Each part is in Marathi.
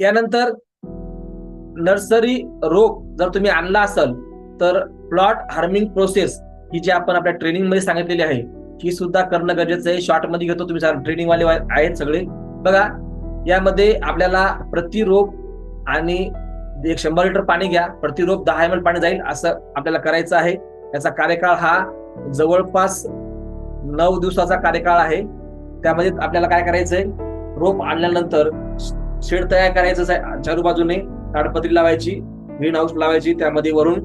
यानंतर नर्सरी रोग जर तुम्ही आणला असाल तर प्लॉट हार्मिंग प्रोसेस ही जी आपण आपल्या ट्रेनिंगमध्ये सांगितलेली आहे ही सुद्धा करणं गरजेचं आहे. शॉर्टमध्ये घेतो तुम्ही ट्रेनिंग वाले आहेत सगळे. बघा यामध्ये आपल्याला प्रतिरोग आणि एक शंभर लिटर पाणी घ्या. प्रतिरोग दहा एम एल पाणी जाईल असं आपल्याला करायचं आहे. याचा कार्यकाळ हा जवळपास नऊ दिवसाचा कार्यकाळ आहे. त्यामध्ये आपल्याला काय करायचंय? रोप आणल्यानंतर शेड तयार करायचं आहे चारू बाजूने ताडपत्री लावायची ग्रीन हाऊस लावायची त्यामध्ये वरून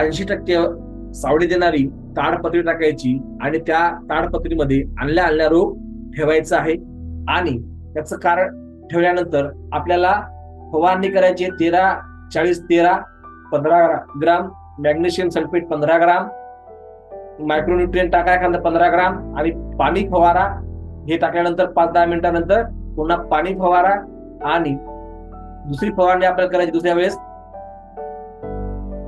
ऐंशी टक्के सावली देणारी ताडपत्री टाकायची आणि त्या ताडपत्रीमध्ये आणल्या आणल्या रोग ठेवायचं आहे. आणि त्याचं कारण ठेवल्यानंतर आपल्याला फवारणी करायची तेरा चाळीस तेरा पंधरा ग्राम मॅग्नेशियम सल्फेट पंधरा ग्राम मायक्रोन्युट्रियन टाकायला पंधरा ग्राम आणि पाणी फवारा. हे टाकल्यानंतर पाच दहा मिनिटानंतर पुन्हा पाणी फवारा आणि दुसरी फवारणी आपल्याला करायची दुसऱ्या वेळेस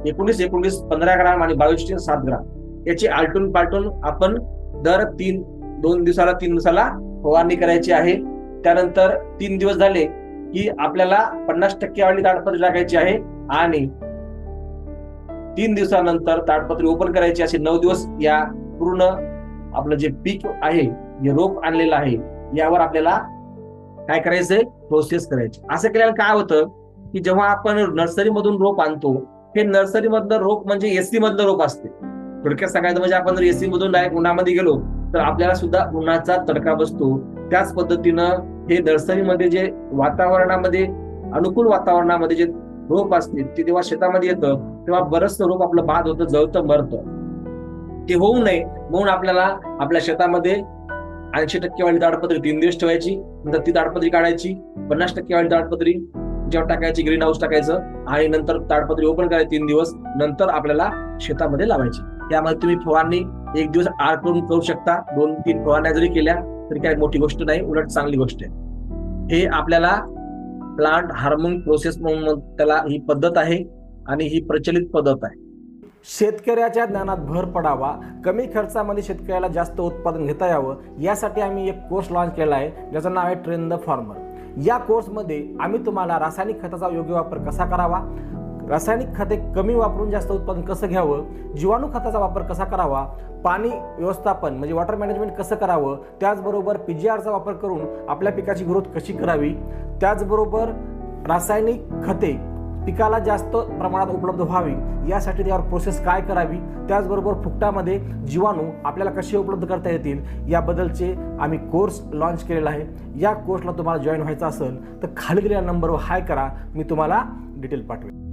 एकोणीस एकोणीस पंधरा ग्राम आणि बावीस सात ग्राम. याची आलटून पालटून आपण दर तीन दोन दिवसाला तीन दिवसाला फवारणी करायची आहे. त्यानंतर तीन दिवस झाले की आपल्याला पन्नास टक्के वाली ताडपत्री टाकायची आहे आणि तीन दिवसानंतर ताडपत्री ओपन करायची असे नऊ दिवस या पूर्ण आपलं जे पीक आहे जे रोप आणलेलं आहे यावर आपल्याला काय करायचंय प्रोसेस करायची. असं केल्यानं काय होतं की जेव्हा आपण नर्सरी मधून रोप आणतो हे नर्सरी मधलं रोप म्हणजे एसी मधलं रोप असते. थोडक्यात सांगायचं म्हणजे आपण जर एसी मधून डायरेक्ट उन्हामध्ये गेलो तर आपल्याला सुद्धा उन्हाचा तडका बसतो. त्याच पद्धतीनं हे नर्सरीमध्ये जे वातावरणामध्ये अनुकूल वातावरणामध्ये जे रोप असते ते जेव्हा शेतामध्ये येतं तेव्हा बरंचसं रोप आपलं बाद होतं जळतं मरतं. ते होऊ नये म्हणून आपल्याला आपल्या शेतामध्ये ऐंशी टक्के वाली ताडपत्री तीन दिवस ठेवायची नंतर ती ताडपत्री काढायची पन्नास टक्के वाली ताडपत्री जेव्हा टाकायची ग्रीन हाऊस टाकायचं आणि नंतर ताडपत्री ओपन करायची तीन दिवस नंतर आपल्याला शेतामध्ये लावायची. त्यामध्ये तुम्ही फवारणी एक दिवस आठवून करून करू शकता दोन तीन फवारण्या जरी केल्या तरी काही मोठी गोष्ट नाही उलट चांगली गोष्ट आहे. हे आपल्याला प्लांट हार्मोन प्रोसेस म्हणून त्याला ही पद्धत आहे आणि ही प्रचलित पद्धत आहे. शेतकऱ्याच्या ज्ञानात भर पडावा कमी खर्चामध्ये शेतकऱ्याला जास्त उत्पादन घेता यावं यासाठी आम्ही एक कोर्स लॉन्च केला आहे ज्याचं नाव आहे ट्रेन द फार्मर या कोर्समध्ये आम्ही तुम्हाला रासायनिक खताचा योग्य वापर कसा करावा रासायनिक खते कमी वापरून जास्त उत्पादन कसं घ्यावं जीवाणू खताचा वापर कसा करावा पाणी व्यवस्थापन म्हणजे वॉटर मॅनेजमेंट कसं करावं त्याचबरोबर पी जी आरचा वापर करून आपल्या पिकाची ग्रोथ कशी करावी त्याचबरोबर रासायनिक खते पिकाला जास्त प्रमाणात उपलब्ध व्हावी. यासाठी त्यावर प्रोसेस काय करावी? त्याचबरोबर फुकटामध्ये जीवाणू आपल्याला कसे उपलब्ध करता येतील? याबद्दलचे आम्ही कोर्स लॉन्च केलेला आहे. या कोर्सला तुम्हाला जॉईन व्हायचं असेल तर खाली दिलेल्या नंबरवर हाय करा. मी तुम्हाला डिटेल पाठवेन.